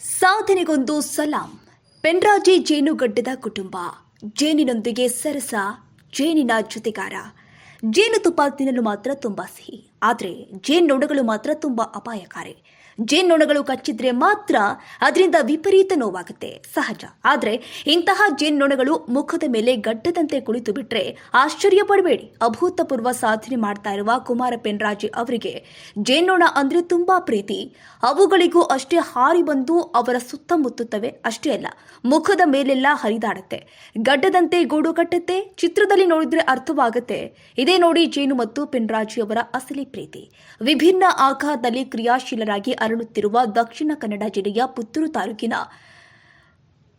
ಸಾಧನೆಗೊಂದು ಸಲಾಂ. ಪೆನ್ರಾಜಿ ಜೇನುಗಡ್ಡದ ಕುಟುಂಬ. ಜೇನಿನೊಂದಿಗೆ ಸರಸ, ಜೇನಿನ ಜೊತೆಗಾರ. ಜೇನುತುಪ್ಪ ತಿನ್ನಲು ಮಾತ್ರ ತುಂಬಾ ಸಿಹಿ. ಆದರೆ ಜೇನು ನೋಡಗಳು ಮಾತ್ರ ತುಂಬಾ ಅಪಾಯಕಾರಿ. ಜೇನ್ನೊಣಗಳು ಕಚ್ಚಿದ್ರೆ ಮಾತ್ರ ಅದರಿಂದ ವಿಪರೀತ ನೋವಾಗುತ್ತೆ. ಸಹಜ. ಆದರೆ ಇಂತಹ ಜೇನ್ನೊಣಗಳು ಮುಖದ ಮೇಲೆ ಗಡ್ಡದಂತೆ ಕುಳಿತು ಬಿಟ್ರೆ ಆಶ್ಚರ್ಯ ಪಡಬೇಡಿ. ಅಭೂತಪೂರ್ವ ಸಾಧನೆ ಮಾಡ್ತಾ ಇರುವ ಕುಮಾರ ಪೆನ್ರಾಜಿ ಅವರಿಗೆ ಜೇನ್ನೊಣ ಅಂದ್ರೆ ತುಂಬಾ ಪ್ರೀತಿ. ಅವುಗಳಿಗೂ ಅಷ್ಟೇ ಹಾರಿ ಬಂದು ಅವರ ಸುತ್ತಮುತ್ತುತ್ತವೆ ಅಷ್ಟೇ ಅಲ್ಲ, ಮುಖದ ಮೇಲೆಲ್ಲ ಹರಿದಾಡುತ್ತೆ. ಗಡ್ಡದಂತೆ ಗೂಡು ಕಟ್ಟುತ್ತೆ. ಚಿತ್ರದಲ್ಲಿ ನೋಡಿದ್ರೆ ಅರ್ಥವಾಗುತ್ತೆ. ಇದೇ ನೋಡಿ ಜೇನು ಮತ್ತು ಪೆನ್ರಾಜಿ ಅವರ ಅಸಲಿ ಪ್ರೀತಿ. ವಿಭಿನ್ನ ಆಕಾರದಲ್ಲಿ ಕ್ರಿಯಾಶೀಲರಾಗಿ ಅರಳುತ್ತಿರುವ ದಕ್ಷಿಣ ಕನ್ನಡ ಜಿಲ್ಲೆಯ ಪುತ್ತೂರು ತಾಲೂಕಿನ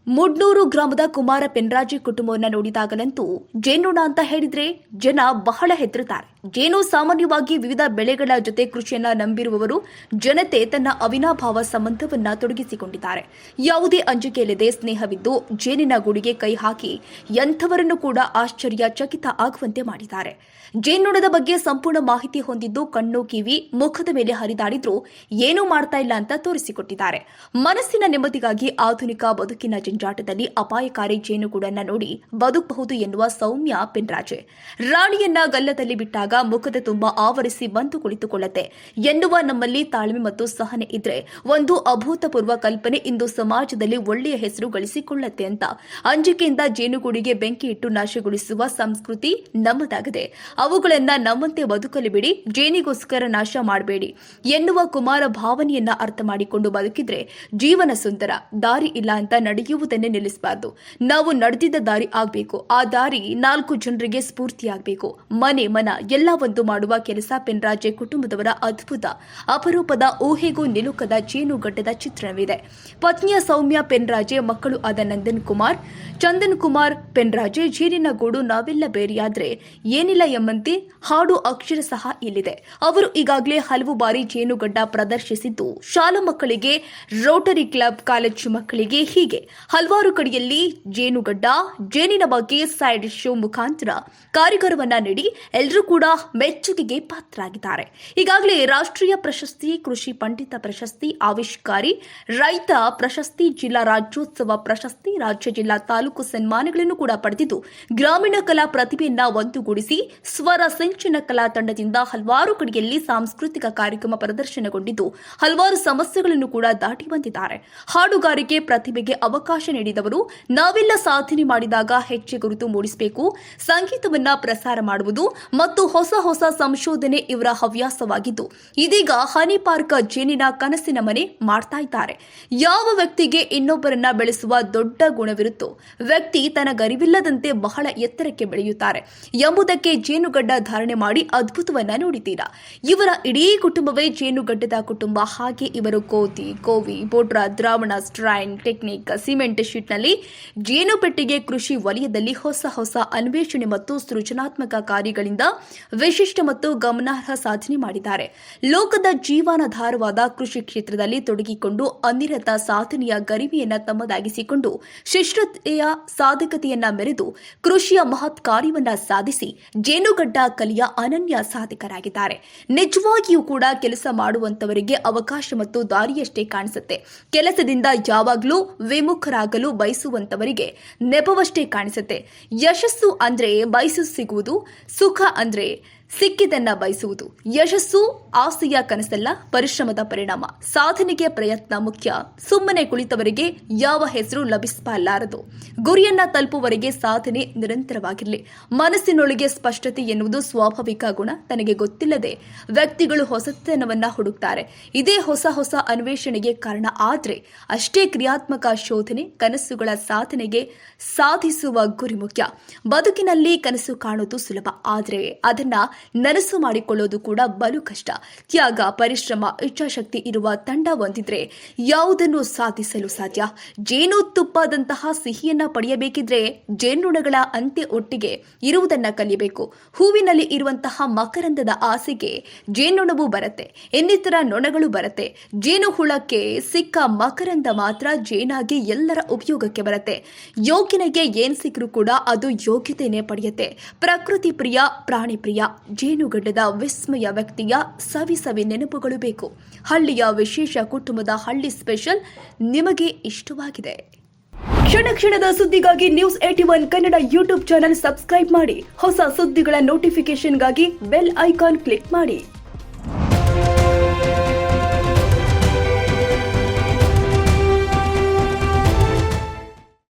ಮುಡ್ನೂರು ಗ್ರಾಮದ ಕುಮಾರ ಪೆನ್ರಾಜಿ ಕುಟುಂಬವನ್ನು ನೋಡಿದಾಗಲಂತೂ ಜೇನುಣ ಅಂತ ಹೇಳಿದ್ರೆ ಜನ ಬಹಳ ಹೆದರುತ್ತಾರೆ. ಜೇನು ಸಾಮಾನ್ಯವಾಗಿ ವಿವಿಧ ಬೆಳೆಗಳ ಜೊತೆ ಕೃಷಿಯನ್ನ ನಂಬಿರುವವರು ಜನತೆ ತನ್ನ ಅವಿನಾಭಾವ ಸಂಬಂಧವನ್ನ ತೊಡಗಿಸಿಕೊಂಡಿದ್ದಾರೆ. ಯಾವುದೇ ಅಂಜಿಕೆ ಇಲ್ಲದೆ ಸ್ನೇಹವಿದ್ದು ಜೇನಿನ ಗುಡಿಗೆ ಕೈ ಹಾಕಿ ಎಂಥವರನ್ನು ಕೂಡ ಆಶ್ಚರ್ಯ ಚಕಿತ ಆಗುವಂತೆ ಮಾಡಿದ್ದಾರೆ. ಜೇನುಣದ ಬಗ್ಗೆ ಸಂಪೂರ್ಣ ಮಾಹಿತಿ ಹೊಂದಿದ್ದು ಕಣ್ಣು, ಕಿವಿ, ಮುಖದ ಮೇಲೆ ಹರಿದಾಡಿದ್ರೂ ಏನೂ ಮಾಡ್ತಾ ಇಲ್ಲ ಅಂತ ತೋರಿಸಿಕೊಟ್ಟಿದ್ದಾರೆ. ಮನಸ್ಸಿನ ನೆಮ್ಮದಿಗಾಗಿ ಆಧುನಿಕ ಬದುಕಿನ ಜಂಜಾಟದಲ್ಲಿ ಅಪಾಯಕಾರಿ ಜೇನುಗೂಡನ್ನ ನೋಡಿ ಬದುಕಬಹುದು ಎನ್ನುವ ಸೌಮ್ಯ ಪಿನ್ರಾಜೆ. ರಾಣಿಯನ್ನ ಗಲ್ಲದಲ್ಲಿ ಬಿಟ್ಟಾಗ ಮುಖದ ತುಂಬ ಆವರಿಸಿ ಬಂದು ಕುಳಿತುಕೊಳ್ಳುತ್ತೆ. ಎನ್ನುವ ನಮ್ಮಲ್ಲಿ ತಾಳ್ಮೆ ಮತ್ತು ಸಹನೆ ಇದ್ರೆ ಒಂದು ಅಭೂತಪೂರ್ವ ಕಲ್ಪನೆ ಇಂದು ಸಮಾಜದಲ್ಲಿ ಒಳ್ಳೆಯ ಹೆಸರು ಗಳಿಸಿಕೊಳ್ಳುತ್ತೆ ಅಂತ. ಅಂಜಿಕೆಯಿಂದ ಜೇನುಗೂಡಿಗೆ ಬೆಂಕಿ ಇಟ್ಟು ನಾಶಗೊಳಿಸುವ ಸಂಸ್ಕೃತಿ ನಮ್ಮದಾಗಿದೆ. ಅವುಗಳನ್ನ ನಮ್ಮಂತೆ ಬದುಕಲು ಬಿಡಿ, ಜೇನಿಗೋಸ್ಕರ ನಾಶ ಮಾಡಬೇಡಿ ಎನ್ನುವ ಕುಮಾರ ಭಾವನೆಯನ್ನ ಅರ್ಥ ಮಾಡಿಕೊಂಡು ಬದುಕಿದ್ರೆ ಜೀವನ ಸುಂದರ, ದಾರಿ ಇಲ್ಲ ಅಂತ ನಡೆಯುವುದನ್ನೇ ನಿಲ್ಲಿಸಬಾರ್ದು. ನಾವು ನಡೆದಿದ್ದ ದಾರಿ ಆಗಬೇಕು. ಆ ದಾರಿ ನಾಲ್ಕು ಜನರಿಗೆ ಸ್ಫೂರ್ತಿಯಾಗಬೇಕು. ಮನೆ, ಮನ ಎಲ್ಲ ಒಂದು ಮಾಡುವ ಕೆಲಸ ಪೆನ್ರಾಜೆ ಕುಟುಂಬದವರ ಅದ್ಭುತ. ಅಪರೂಪದ ಊಹೆಗೂ ನಿಲುಕದ ಜೇನುಗಡ್ಡದ ಚಿತ್ರಣವಿದೆ. ಪತ್ನಿಯ ಸೌಮ್ಯ ಪೆನ್ರಾಜೆ, ಮಕ್ಕಳು ಆದ ನಂದನ್ ಕುಮಾರ್ ಚಂದನ್ ಕುಮಾರ್ ಪೆನ್ರಾಜೆ, ಜೀರಿನ ಗೂಡು ನಾವೆಲ್ಲ ಬೇರೆಯಾದ್ರೆ ಏನಿಲ್ಲ ಎಂಬಂತೆ ಹಾಡು ಅಕ್ಷರ ಸಹ ಇಲ್ಲಿದೆ. ಅವರು ಈಗಾಗಲೇ ಹಲವು ಬಾರಿ ಜೇನುಗಡ್ಡ ಪ್ರದರ್ಶಿಸಿದ್ದು. ಶಾಲಾ ಮಕ್ಕಳಿಗೆ ರೋಟರಿ ಕ್ಲಬ್, ಕಾಲೇಜು ಮಕ್ಕಳಿಗೆ ಹೀಗೆ. ಹಲವಾರು ಕಡೆಯಲ್ಲಿ ಜೇನುಗಡ್ಡ, ಜೇನಿನ ಬಗ್ಗೆ ಸೈಡ್ ಶೋ ಮುಖಾಂತರ ಕಾರ್ಯಕ್ರಮವನ್ನ ನೀಡಿ ಎಲ್ಲರೂ ಕೂಡ ಮೆಚ್ಚುಗೆಗೆ ಪಾತ್ರರಾಗಿದ್ದಾರೆ. ಈಗಾಗಲೇ ರಾಷ್ಟ್ರೀಯ ಪ್ರಶಸ್ತಿ, ಕೃಷಿ ಪಂಡಿತ ಪ್ರಶಸ್ತಿ ಆವಿಷ್ಕಾರಿ, ರೈತ ಪ್ರಶಸ್ತಿ, ಜಿಲ್ಲಾ ರಾಜ್ಯೋತ್ಸವ ಪ್ರಶಸ್ತಿ, ರಾಜ್ಯ ಜಿಲ್ಲಾ ತಾಲೂಕು ಸನ್ಮಾನಗಳನ್ನು ಕೂಡ ಪಡೆದಿದ್ದು, ಗ್ರಾಮೀಣ ಕಲಾ ಪ್ರತಿಭೆಯನ್ನ ಒಂದುಗೂಡಿಸಿ ಸ್ವರ ಸಂಚನ ಕಲಾ ತಂಡದಿಂದ ಹಲವಾರು ಕಡೆಯಲ್ಲಿ ಸಾಂಸ್ಕೃತಿಕ ಕಾರ್ಯಕ್ರಮ ಪ್ರದರ್ಶನಗೊಂಡಿದ್ದು, ಹಲವಾರು ಸಮಸ್ಯೆಗಳನ್ನು ಕೂಡ ದಾಟಿ ಬಂದಿದ್ದಾರೆ. ಹಾಡುಗಾರಿಕೆ ಪ್ರತಿಭೆಗೆ ಅವಕಾಶ ನೀಡಿದವರು, ನಾವೆಲ್ಲ ಸಾಧನೆ ಮಾಡಿದಾಗ ಹೆಚ್ಚೆ ಗುರುತು ಮೂಡಿಸಬೇಕು, ಸಂಗೀತವನ್ನ ಪ್ರಸಾರ ಮಾಡುವುದು ಮತ್ತು ಹೊಸ ಹೊಸ ಸಂಶೋಧನೆ ಇವರ ಹವ್ಯಾಸವಾಗಿದ್ದು, ಇದೀಗ ಹನಿ ಪಾರ್ಕ್ ಜೇನಿನ ಕನಸಿನ ಮನೆ ಮಾಡ್ತಾ ಇದ್ದಾರೆ. ಯಾವ ವ್ಯಕ್ತಿಗೆ ಇನ್ನೊಬ್ಬರನ್ನ ಬೆಳೆಸುವ ದೊಡ್ಡ ಗುಣವಿರುತ್ತೋ, ವ್ಯಕ್ತಿ ತನ್ನ ಗರಿವಿಲ್ಲದಂತೆ ಬಹಳ ಎತ್ತರಕ್ಕೆ ಬೆಳೆಯುತ್ತಾರೆ ಎಂಬುದಕ್ಕೆ ಜೇನುಗಡ್ಡ ಧಾರಣೆ ಮಾಡಿ ಅದ್ಭುತವನ್ನ ನೋಡಿದ್ದೀರಾ. ಇವರ ಇಡೀ ಕುಟುಂಬವೇ ಜೇನುಗಡ್ಡದ ಕುಟುಂಬ. ಹಾಗೆ ಇವರು ಕೋತಿ ಕೋವಿ ಬೋಟ್ರಾ ದ್ರಾವಣ, ಸ್ಟ್ರೈನ್, ಟೆಕ್ನಿಕ್, ಸಿಮೆಂಟ್ ಶೀಟ್ನಲ್ಲಿ ಜೇನು ಕೃಷಿ ವಲಯದಲ್ಲಿ ಹೊಸ ಹೊಸ ಅನ್ವೇಷಣೆ ಮತ್ತು ಸೃಜನಾತ್ಮಕ ಕಾರ್ಯಗಳಿಂದ ವಿಶಿಷ್ಟ ಮತ್ತು ಗಮನಾರ್ಹ ಸಾಧನೆ ಮಾಡಿದ್ದಾರೆ. ಲೋಕದ ಜೀವನಾಧಾರವಾದ ಕೃಷಿ ಕ್ಷೇತ್ರದಲ್ಲಿ ತೊಡಗಿಕೊಂಡು ಅನಿರತ ಸಾಧನೆಯ ಗರಿಮೆಯನ್ನ ತಮ್ಮದಾಗಿಸಿಕೊಂಡು ಶಿಷ್ಟತೆಯ ಸಾಧಕತೆಯನ್ನ ಮೆರೆದು ಕೃಷಿಯ ಮಹತ್ ಕಾರ್ಯವನ್ನ ಸಾಧಿಸಿ ಜೇನುಗಡ್ಡ ಕಲಿಯ ಅನನ್ಯ ಸಾಧಕರಾಗಿದ್ದಾರೆ. ನಿಜವಾಗಿಯೂ ಕೂಡ ಕೆಲಸ ಮಾಡುವಂತವರಿಗೆ ಅವಕಾಶ ಮತ್ತು ದಾರಿಯಷ್ಟೇ ಕಾಣಿಸುತ್ತೆ. ಕೆಲಸದಿಂದ ಯಾವಾಗಲೂ ವಿಮುಖರಾಗಲು ಬಯಸುವಂತವರಿಗೆ ನೆಪವಷ್ಟೇ ಕಾಣಿಸುತ್ತೆ. ಯಶಸ್ಸು ಅಂದ್ರೆ ಬಯಸು ಸಿಗುವುದು ಸುಖ ಅಂದ್ರೆ ಸಿಕ್ಕಿದನ್ನ ಬಯಸುವುದು. ಯಶಸ್ಸು, ಆಸೆಯ ಕನಸಲ್ಲ, ಪರಿಶ್ರಮದ ಪರಿಣಾಮ. ಸಾಧನೆಗೆ ಪ್ರಯತ್ನ ಮುಖ್ಯ. ಸುಮ್ಮನೆ ಕುಳಿತವರಿಗೆ ಯಾವ ಹೆಸರು ಲಭಿಸಬಾರದು. ಗುರಿಯನ್ನ ತಲುಪುವವರೆಗೆ ಸಾಧನೆ ನಿರಂತರವಾಗಿರಲಿ. ಮನಸ್ಸಿನೊಳಗೆ ಸ್ಪಷ್ಟತೆ ಎನ್ನುವುದು ಸ್ವಾಭಾವಿಕ ಗುಣ, ತನಗೆ ಗೊತ್ತಿಲ್ಲದೆ ವ್ಯಕ್ತಿಗಳು ಹೊಸತನವನ್ನ ಹುಡುಕ್ತಾರೆ. ಇದೇ ಹೊಸ ಹೊಸ ಅನ್ವೇಷಣೆಗೆ ಕಾರಣ ಆದ್ರೆ, ಅಷ್ಟೇ ಕ್ರಿಯಾತ್ಮಕ ಶೋಧನೆ ಕನಸುಗಳ ಸಾಧನೆಗೆ ಸಾಧಿಸುವ ಗುರಿ ಮುಖ್ಯ. ಬದುಕಿನಲ್ಲಿ ಕನಸು ಕಾಣುವುದು ಸುಲಭ. ಆದರೆ, ಅದನ್ನ ನನಸು ಮಾಡಿಕೊಳ್ಳೋದು ಕೂಡ ಬಲು ಕಷ್ಟ. ತ್ಯಾಗ, ಪರಿಶ್ರಮ, ಇಚ್ಛಾಶಕ್ತಿ ಇರುವ ತಂಡ ಹೊಂದಿದ್ರೆ ಯಾವುದನ್ನು ಸಾಧಿಸಲು ಸಾಧ್ಯ? ಜೇನುತುಪ್ಪದಂತಹ ಸಿಹಿಯನ್ನ ಪಡೆಯಬೇಕಿದ್ರೆ ಜೇನುಣಗಳ ಅಂತ್ಯ ಒಟ್ಟಿಗೆ ಇರುವುದನ್ನ ಕಲಿಯಬೇಕು. ಹೂವಿನಲ್ಲಿ ಇರುವಂತಹ ಮಕರಂದದ ಆಸೆಗೆ ಜೇನುಣವು ಬರುತ್ತೆ. ಇನ್ನಿತರ ನೊಣಗಳು ಬರುತ್ತೆ. ಜೇನು ಹುಳಕ್ಕೆ ಸಿಕ್ಕ ಮಕರಂದ ಮಾತ್ರ ಜೇನಾಗಿ ಎಲ್ಲರ ಉಪಯೋಗಕ್ಕೆ ಬರುತ್ತೆ. ಯೋಗಿನಿಗೆ ಏನ್ ಸಿಕ್ಕರೂ ಕೂಡ ಅದು ಯೋಗ್ಯತೆಯೇ ಪಡೆಯುತ್ತೆ. ಪ್ರಕೃತಿ ಪ್ರಿಯ, ಪ್ರಾಣಿ ಪ್ರಿಯ ಜೇನುಗಡ್ಡದ ವಿಸ್ಮಯ ವ್ಯಕ್ತಿಯ ಸವಿ ಸವಿ ನೆನಪುಗಳು ಬೇಕು. ಹಳ್ಳಿಯ ವಿಶೇಷ ಕುಟುಂಬದ ಹಳ್ಳಿ ಸ್ಪೆಷಲ್ ನಿಮಗೆ ಇಷ್ಟವಾಗಿದೆ. ಕ್ಷಣ ಕ್ಷಣದ ಸುದ್ದಿಗಾಗಿ news eighty one Kannada YouTube channel subscribe ಮಾಡಿ. ಹೊಸ ಸುದ್ದಿಗಳ ನೋಟಿಫಿಕೇಶನ್ಗಾಗಿ ಬೆಲ್ ಐಕಾನ್ ಕ್ಲಿಕ್ ಮಾಡಿ.